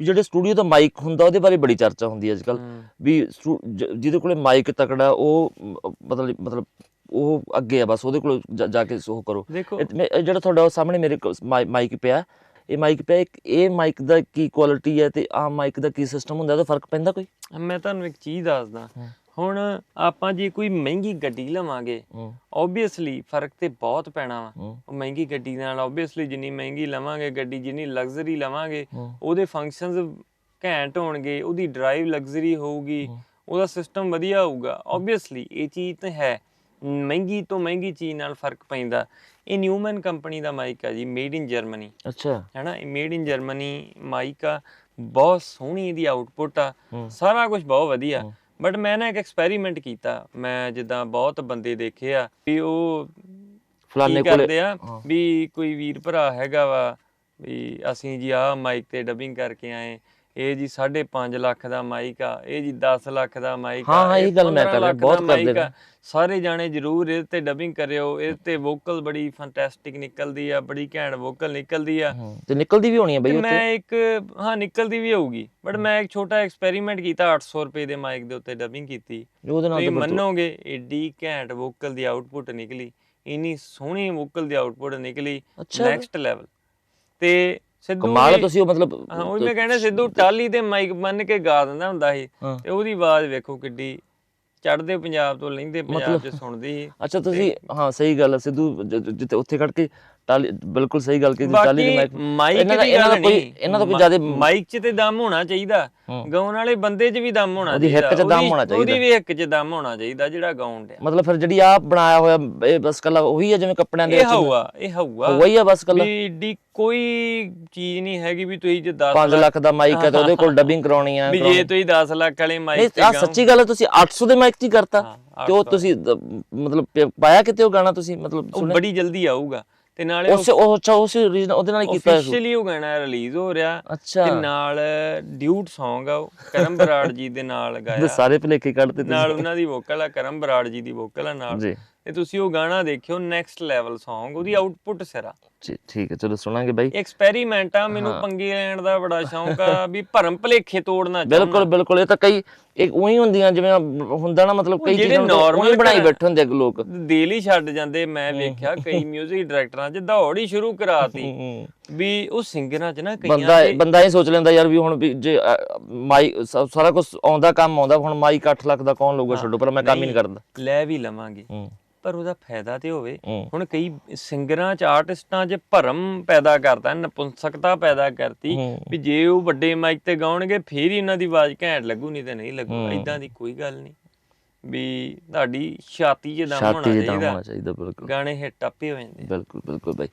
ਵੀ ਜਿਹੜੇ ਸਟੂਡੀਓ ਦਾ ਮਾਈਕ ਹੁੰਦਾ ਉਹਦੇ ਬਾਰੇ ਬੜੀ ਚਰਚਾ ਹੁੰਦੀ ਹੈ ਅੱਜਕੱਲ। ਵੀ ਜਿਹਦੇ ਕੋਲੇ ਮਾਈਕ ਤਕੜਾ ਉਹ ਮਤਲਬ ਮਤਲਬ ਉਹ ਅੱਗੇ ਆ ਬਸ ਉਹਦੇ ਕੋਲ ਜਾ- ਕੇ ਉਹ ਕਰੋ ਜਿਹੜਾ ਤੁਹਾਡਾ ਸਾਹਮਣੇ ਮੇਰੇ ਮਾਈਕ ਪਿਆ ਇਹ ਮਾਈਕ ਪਿਆ ਇੱਕ ਇਹ ਮਾਈਕ ਦਾ ਕੀ ਕੁਆਲਿਟੀ ਹੈ ਤੇ ਆਮ ਮਾਈਕ ਦਾ ਕੀ ਸਿਸਟਮ ਹੁੰਦਾ ਉਹਦਾ ਫ਼ਰਕ ਪੈਂਦਾ ਕੋਈ ਮੈਂ ਤੁਹਾਨੂੰ ਇੱਕ ਚੀਜ਼ ਦੱਸਦਾ। ਹੁਣ ਆਪਾਂ ਜੇ ਕੋਈ ਮਹਿੰਗੀ ਗੱਡੀ ਲਵਾਂਗੇ ਹੂੰ ਓਬਵੀਅਸਲੀ ਫ਼ਰਕ ਤੇ ਬਹੁਤ ਪੈਣਾ ਵਾ। ਉਹ ਮਹਿੰਗੀ ਗੱਡੀ ਨਾਲ ਓਬਵੀਅਸਲੀ ਜਿੰਨੀ ਮਹਿੰਗੀ ਲਵਾਂਗੇ ਗੱਡੀ ਜਿੰਨੀ ਲਗਜ਼ਰੀ ਲਵਾਂਗੇ ਉਹਦੇ ਫੰਕਸ਼ਨਸ ਘੈਂਟ ਹੋਣਗੇ ਉਹਦੀ ਡਰਾਈਵ ਲਗਜ਼ਰੀ ਹੋਊਗੀ। ਉਹਦਾ ਸਿਸਟਮ ਵਧੀਆ ਹੋਊਗਾ। ਓਬਵੀਅਸਲੀ ਇਹ ਚੀਜ਼ ਤਾਂ ਹੈ। ਮਹਿੰਗੀ ਤੋਂ ਮਹਿੰਗੀ ਚੀਜ਼ ਨਾਲ ਫ਼ਰਕ ਪੈਂਦਾ। ਇਹ ਨਿਊਮਨ ਕੰਪਨੀ ਦਾ ਮਾਈਕ ਆ ਜੀ ਮੇਡ ਇਨ ਜਰਮਨੀ ਅੱਛਾ। ਹੈਨਾ? ਇਹ ਮੇਡ ਇਨ ਜਰਮਨੀ ਮਾਈਕ ਆ। ਬਹੁਤ ਸੋਹਣੀ ਇਹਦੀ ਆਊਟਪੁੱਟ ਆ। ਸਾਰਾ ਕੁਝ ਬਹੁਤ ਵਧੀਆ। ਬਟ ਮੈਂ ਨਾ ਇੱਕ ਐਕਸਪੈਰੀਮੈਂਟ ਕੀਤਾ ਮੈਂ ਜਿੱਦਾਂ ਬਹੁਤ ਬੰਦੇ ਦੇਖੇ ਆ ਵੀ ਉਹ ਫਲਾਣੇ ਕੋਲੇ ਕਰਦੇ ਆ। ਵੀ ਕੋਈ ਵੀਰ ਭਰਾ ਹੈਗਾ ਵਾ ਵੀ ਅਸੀਂ ਜੀ ਆਹ ਮਾਈਕ ਤੇ ਡਬਿੰਗ ਕਰਕੇ ਆਏ ਇਹ ਜੀ 5.5 ਲੱਖ ਦਾ ਮਾਈਕ ਆ ਇਹ ਜੀ 10 ਲੱਖ ਦਾ ਮਾਈਕ ਹਾਂ, ਹਾਂ, ਇਹੀ ਗੱਲ ਮੈਂ 15 ਕਰ ਰਿਹਾ, ਬਹੁਤ ਕਰਦੇ ਆ। ਨੇ। ਸਾਰੇ ਜਾਣੇ ਜਰੂਰ ਇਹ ਤੇ ਡਬਿੰਗ ਕਰਿਓ ਇਹ ਤੇ ਵੋਕਲ ਬੜੀ ਫੈਂਟੈਸਟਿਕ ਨਿਕਲਦੀ ਆ ਬੜੀ ਘੈਂਟ ਵੋਕਲ ਨਿਕਲਦੀ ਆ। ਤੇ ਨਿਕਲਦੀ ਵੀ ਹੋਣੀ ਹੈ ਬਈ ਉੱਤੇ ਮੈਂ ਇੱਕ ਹਾਂ ਨਿਕਲਦੀ ਵੀ ਹੋਊਗੀ ਬਟ ਮੈਂ ਇੱਕ ਛੋਟਾ ਐਕਸਪੈਰੀਮੈਂਟ ਕੀਤਾ 800 ਰੁਪਏ ਦੇ ਮਾਈਕ ਦੇ ਉੱਤੇ ਡਬਿੰਗ ਕੀਤੀ। ਉਹਦੇ ਨਾਲ ਤੁਸੀਂ ਮੰਨੋਗੇ ਏਡੀ ਘੈਂਟ ਵੋਕਲ ਦੀ ਆਊਟਪੁੱਟ ਨਿਕਲੀ ਇੰਨੀ ਸੋਹਣੀ ਵੋਕਲ ਦੀ ਆਊਟਪੁੱਟ ਨਿਕਲੀ ਨੈਕਸਟ ਲੈਵਲ ਤੇ ਸਿੱਧੂ ਕਮਾਲ ਤੁਸੀਂ ਉਹ ਮਤਲਬ ਹਾਂ ਉਹ ਮੈਂ ਕਹਿੰਦਾ ਸਿੱਧੂ ਟਾਲੀ ਤੇ ਮਾਈਕ ਬੰਨ ਕੇ ਗਾ ਦਿੰਦਾ ਹੁੰਦਾ ਸੀ। ਤੇ ਉਹਦੀ ਆਵਾਜ਼ ਵੇਖੋ ਕਿੱਡੀ ਚੜਦੇ ਪੰਜਾਬ ਤੋਂ ਲੈਂਦੇ ਪੰਜਾਬ 'ਚ ਸੁਣਦੀ ਸੀ ਅੱਛਾ ਤੁਸੀਂ ਹਾਂ ਸਹੀ ਗੱਲ ਹੈ ਸਿੱਧੂ ਜਿੱਥੇ ਉੱਥੇ ਖੜ ਕੇ ਟਾਲੀ ਬਿਲਕੁਲ ਸਹੀ ਗੱਲ ਕੀਤੀ ਟਾਲੀ ਦੇ ਬਾਕੀ ਮਾਈਕ ਮਾਈਕ ਇਹਨਾਂ ਦਾ- ਇਹਨਾਂ ਦਾ ਕੋਈ- ਇਹਨਾਂ ਦਾ ਕੋਈ ਜ਼ਿਆਦੇ- ਮਾਈਕ 'ਚ ਤੇ ਦਮ ਹੋਣਾ ਚਾਹੀਦਾ। ਗਾਉਣ ਵਾਲੇ ਬੰਦੇ 'ਚ ਵੀ ਦਮ ਹੋਣਾ ਉਹਦੀ ਹਿੱਕ 'ਚ ਦਮ ਹੋਣਾ ਚਾਹੀਦਾ। ਉਹਦੀ ਵੀ ਹਿੱਕ 'ਚ ਦਮ ਹੋਣਾ ਚਾਹੀਦਾ ਜਿਹੜਾ ਗਾਉਣ ਡਿਆ। ਮਤਲਬ ਫਿਰ ਜਿਹੜੀ ਆ ਬਣਾਇਆ ਹੋਇਆ ਇਹ ਬਸ ਕੱਲਾ ਉਹੀ ਹੈ ਜਿਵੇਂ ਕੱਪੜਿਆਂ ਦੇ ਇਹ ਹਵਾ ਇਹ ਹਵਾ ਉਹੀ ਆ ਬਸ ਕੱਲਾ ਵੀ ਏਡੀ ਕੋਈ ਚੀਜ਼ ਨਹੀਂ ਹੈਗੀ ਵੀ ਤੁਸੀਂ ਜੇ 10 5 ਲੱਖ ਦਾ ਮਾਈਕ ਹੈ ਤੇ ਉਹਦੇ ਕੋਲ ਡਬਿੰਗ ਕਰਾਉਣੀ ਆ ਵੀ ਜੇ ਤੁਸੀਂ 10 ਲੱਖ ਵਾਲੇ ਮਾਈਕ ਤੇ ਆ ਗਾਓ ਸੱਚੀ ਗੱਲ ਹੈ ਤੁਸੀਂ 800 ਦੇ ਮਾਈਕ 'ਚ ਹੀ ਕਰਤਾ ਤੇ ਉਹ ਤੁਸੀਂ ਮਤਲਬ ਪਾਇਆ ਕਿਤੇ ਉਹ ਗਾਣਾ ਤੁਸੀਂ? ਮਤਲਬ ਬੜੀ ਜਲਦੀ ਆਊਗਾ। ਤੇ ਨਾਲੇ ਉਸ ਉਹ ਅੱਛਾ ਉਸ ਰੀਜਨ ਉਹਦੇ ਨਾਲ ਕੀਤਾ ਸੀ। ਆਫੀਸ਼ੀਅਲੀ ਉਹ ਗਾਣਾ ਰਿਲੀਜ਼ ਹੋ ਰਿਹਾ ਤੇ ਨਾਲ ਡਿਊਟ Song ਆ ਉਹ ਕਰਮ ਬਰਾੜ ਜੀ ਦੇ ਨਾਲ ਤੇ ਗਾਇਆ। ਸਾਰੇ ਭਲੇਖੇ ਕੱਢਦੇ ਨਾਲ ਉਹਨਾਂ ਦੀ ਵੋਕਲ ਆ ਕਰਮ ਬਰਾੜ ਜੀ ਦੀ ਵੋਕਲ ਆ ਨਾਲ। ਜੀ। ਤੇ ਤੁਸੀਂ ਉਹ ਗਾਣਾ ਦੇਖਿਓ ਨੈਕਸਟ ਲੈਵਲ Song ਉਹਦੀ ਆਊਟਪੁੱਟ ਸਿਰਾ ਠੀਕ ਹੈ ਚਲੋ ਸੁਣਾਂਗੇ ਬਾਈ। ਐਕਸਪੈਰੀਮੈਂਟ ਆ ਮੈਨੂੰ ਪੰਗੇ ਲੈਣ ਦਾ ਬੜਾ ਸ਼ੌਂਕ ਆ ਵੀ ਭਰਮ ਭਲੇਖੇ ਤੋੜਨਾ ਚਾਹੁੰਦਾ। ਬਿਲਕੁਲ ਬਿਲਕੁਲ ਇਹ ਤਾਂ ਕਈ ਇੱਕ ਉਹੀ ਹੁੰਦੀਆਂ ਜਿਵੇਂ ਹੁੰਦਾ ਨਾ ਮਤਲਬ ਕਈ ਜਿਹੜੇ ਚੀਜ਼ਾਂ ਨੂੰ normal ਉਹੀ ਬਣਾਈ ਬੈਠੇ ਹੁੰਦੇ ਆ ਲੋਕ। ਦਿਲ ਹੀ ਛੱਡ ਜਾਂਦੇ ਮੈਂ ਵੇਖਿਆ ਕਈ 뮤직 ਡਾਇਰੈਕਟਰਾਂ 'ਚ ਦੌੜ ਹੀ ਸ਼ੁਰੂ ਕਰਾਤੀ। ਹੂੰ। ਵੀ ਉਹ ਸਿੰਗਰਾਂ 'ਚ ਨਾ ਕਈਆਂ ਬੰਦਾ ਬੰਦਾ ਇਹ ਸੋਚ ਲੈਂਦਾ ਯਾਰ ਵੀ ਹੁਣ ਵੀ ਜੇ ਮਾਈ ਸਾਰਾ ਕੁਝ ਆਉਂਦਾ ਕੰਮ ਆਉਂਦਾ ਹੁਣ ਮਾਈਕ 8 ਲੱਖ ਦਾ ਕੌਣ ਲਊਗਾ ਛੱਡੋ ਪਰ ਮੈਂ ਕੰਮ ਹੀ ਨਹੀਂ ਕਰਦਾ। ਲੈ ਵੀ ਲਵਾਂਗੇ। ਹੂੰ। ਪਰ ਉਹਦਾ ਫਾਇਦਾ ਤੇ ਹੋਵੇ। ਹੁਣ ਕਈ ਸਿੰਗਰਾਂ 'ਚ ਆਰਟਿਸਟਾਂ 'ਚ ਭਰਮ ਪੈਦਾ ਕਰਦਾ ਨਪੁੰਸਕਤਾ ਪੈਦਾ ਕਰਤੀ। ਵੀ ਜੇ ਉਹ ਵੱਡੇ ਮਾਈਕ ਤੇ ਗਾਉਣਗੇ ਫੇਰ ਹੀ ਉਹਨਾਂ ਦੀ ਆਵਾਜ਼ ਘੈਂਟ ਲੱਗੂ ਨਹੀਂ ਤੇ ਨਹੀਂ ਲੱਗੂ। ਐਦਾਂ ਦੀ ਕੋਈ ਗੱਲ ਨਹੀਂ। ਵੀ ਤੁਹਾਡੀ ਛਾਤੀ 'ਚ ਦਮ ਹੋਣਾ ਚਾਹੀਦਾ। ਗਾਣੇ ਹਿੱਟ ਆਪੇ ਹੋ ਜਾਂਦੇ ਬਿਲਕੁਲ ਬਿਲਕੁਲ ਬਾਈ।